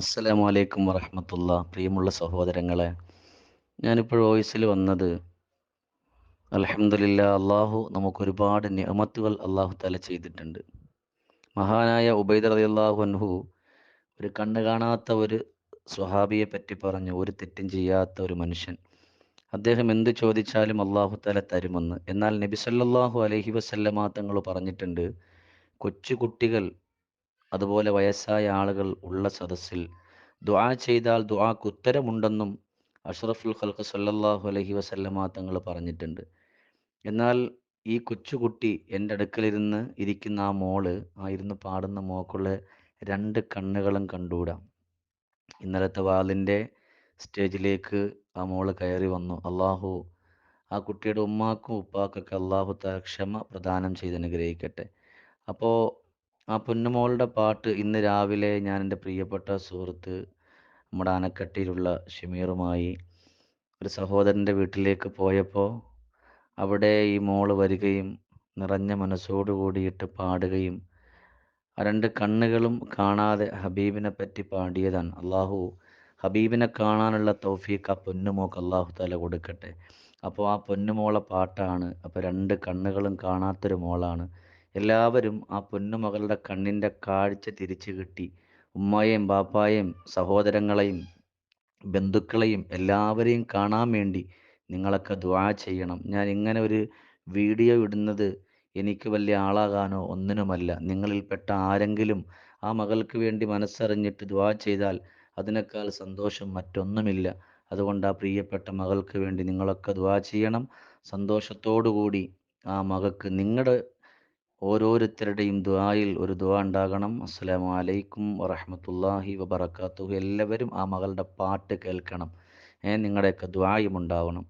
അസ്സലാമു അലൈക്കും വറഹമത്തുള്ള. പ്രിയമുള്ള സഹോദരങ്ങളെ ഞാനിപ്പോൾ വോയിസിൽ വന്നത് അലഹമില്ല അള്ളാഹു നമുക്ക് ഒരുപാട് നിയമത്തുകൾ അള്ളാഹു തല ചെയ്തിട്ടുണ്ട്. മഹാനായ ഉബൈദ് അലി അള്ളാഹു അൻഹു ഒരു കണ്ണ് കാണാത്ത ഒരു സ്വഹാബിയെ പറ്റി പറഞ്ഞു ഒരു തെറ്റും ചെയ്യാത്ത ഒരു മനുഷ്യൻ. അദ്ദേഹം എന്ത് ചോദിച്ചാലും അള്ളാഹു തല തരുമെന്ന്. എന്നാൽ നബി സല്ലല്ലാഹു അലൈഹി വസല്ലമ തങ്ങൾ പറഞ്ഞിട്ടുണ്ട് കൊച്ചു കുട്ടികൾ അതുപോലെ വയസ്സായ ആളുകൾ ഉള്ള സദസ്സിൽ ദുആ ചെയ്താൽ ദുആക്ക് ഉത്തരമുണ്ടെന്നും അഷ്റഫുൽ ഖൽഖ് സല്ലല്ലാഹു അലൈഹി വസല്ലമ തങ്ങൾ പറഞ്ഞിട്ടുണ്ട്. എന്നാൽ ഈ കൊച്ചുകുട്ടി എന്റെ അടുക്കലിരുന്ന് ഇരിക്കുന്ന ആ മോൾ ആ ഇരുന്ന് പാടുന്ന മോക്കുള്ള രണ്ട് കണ്ണുകളും കണ്ടുകൂടാം. ഇന്നലത്തെ വാലിന്റെ സ്റ്റേജിലേക്ക് ആ മോൾ കയറി വന്നു. അള്ളാഹു ആ കുട്ടിയുടെ ഉമ്മാക്കും ഉപ്പാക്കൊക്കെ അള്ളാഹു ക്ഷമ പ്രദാനം ചെയ്ത് അനുഗ്രഹിക്കട്ടെ. അപ്പോൾ ആ പൊന്നുമോളുടെ പാട്ട് ഇന്ന് രാവിലെ ഞാൻ എന്റെ പ്രിയപ്പെട്ട സുഹൃത്ത് നമ്മുടെ ആനക്കട്ടിയിലുള്ള ഷമീറുമായി ഒരു സഹോദരന്റെ വീട്ടിലേക്ക് പോയപ്പോൾ അവിടെ ഈ മോൾ വരികയും നിറഞ്ഞ മനസ്സോടു കൂടിയിട്ട് പാടുകയും ആ രണ്ട് കണ്ണുകളും കാണാതെ ഹബീബിനെ പറ്റി പാടിയതാണ്. അള്ളാഹു ഹബീബിനെ കാണാനുള്ള തൗഫീഖ് ആ പൊന്നുമോക്ക് അള്ളാഹു തല കൊടുക്കട്ടെ. അപ്പോൾ ആ പൊന്നുമോളെ പാട്ടാണ്. അപ്പോൾ രണ്ട് കണ്ണുകളും കാണാത്തൊരു മോളാണ് എല്ലാവരും ആ പൊന്നുമകളുടെ കണ്ണിന്റെ കാഴ്ച തിരിച്ചു കിട്ടി. ഉമ്മയെയും ബാപ്പായെയും സഹോദരങ്ങളെയും ബന്ധുക്കളെയും എല്ലാവരെയും കാണാൻ വേണ്ടി നിങ്ങളൊക്കെ ദ്വാ ചെയ്യണം. ഞാൻ ഇങ്ങനെ ഒരു വീഡിയോ ഇടുന്നത് എനിക്ക് വലിയ ആളാകാനോ ഒന്നിനുമല്ല. നിങ്ങളിൽപ്പെട്ട ആരെങ്കിലും ആ മകൾക്ക് വേണ്ടി മനസ്സറിഞ്ഞിട്ട് ദ്വാ ചെയ്താൽ അതിനേക്കാൾ സന്തോഷം മറ്റൊന്നുമില്ല. അതുകൊണ്ട് ആ പ്രിയപ്പെട്ട മകൾക്ക് വേണ്ടി നിങ്ങളൊക്കെ ദ്വാ ചെയ്യണം. സന്തോഷത്തോടു കൂടി ആ മകൾക്ക് നിങ്ങളുടെ ഓരോരുത്തരുടെയും ദ്വായിൽ ഒരു ദ്വാ ഉണ്ടാകണം. അസ്സലാമു അലൈക്കും വറഹമത്തല്ലാഹി വബർക്കാത്തു എല്ലാവരും ആ മകളുടെ പാട്ട് കേൾക്കണം. നിങ്ങളുടെയൊക്കെ ദ്വായും ഉണ്ടാവണം.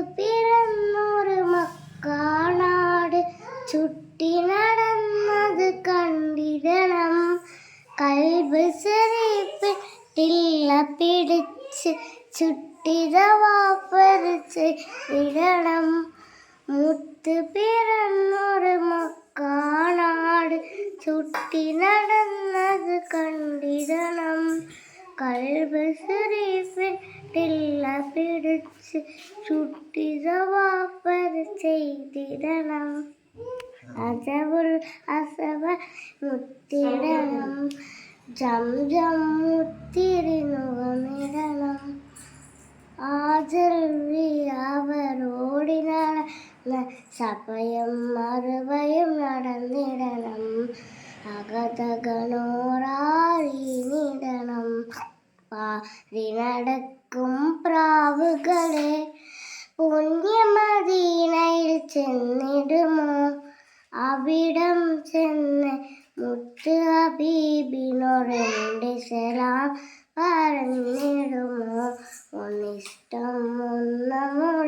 പിറന്നൊരു മക്കാണാട് ചുട്ടി നടന്നത് കണ്ടിടണം. കൽബ് ചെറിയ പിടിച്ച് ചുട്ടിതവാപ്പറിച്ച് ഇടണം. മുത്ത് പിറന്നൊരു മക്കാണാട് ചുട്ടി നടന്നത് കണ്ടിടണം. കൽബ് സെറിപ്പിട്ടില്ല പിടിച്ച് ചുട്ടിതവാപ്പറിച്ചെയ്തിടണം അജബുൽ അസവ മുത്തിടണം. ജം ജം മുത്തിരിനുകമിടണം ആചരി അവരോടിനടന്ന സഭയും മറുപയും നടന്നിടണം. അകതകണോറാറിനിടണം പാറി നടക്കും പ്രാവുകളെ. പുണ്യമദീനയിൽ ചെന്നിടുമോ? അവിടം ചെന്ന് മുത്ത് ഹബീബിനോടെന്റെ സലാം പറഞ്ഞിടുമോ? ഒന്നിഷ്ടം ഒന്നമോ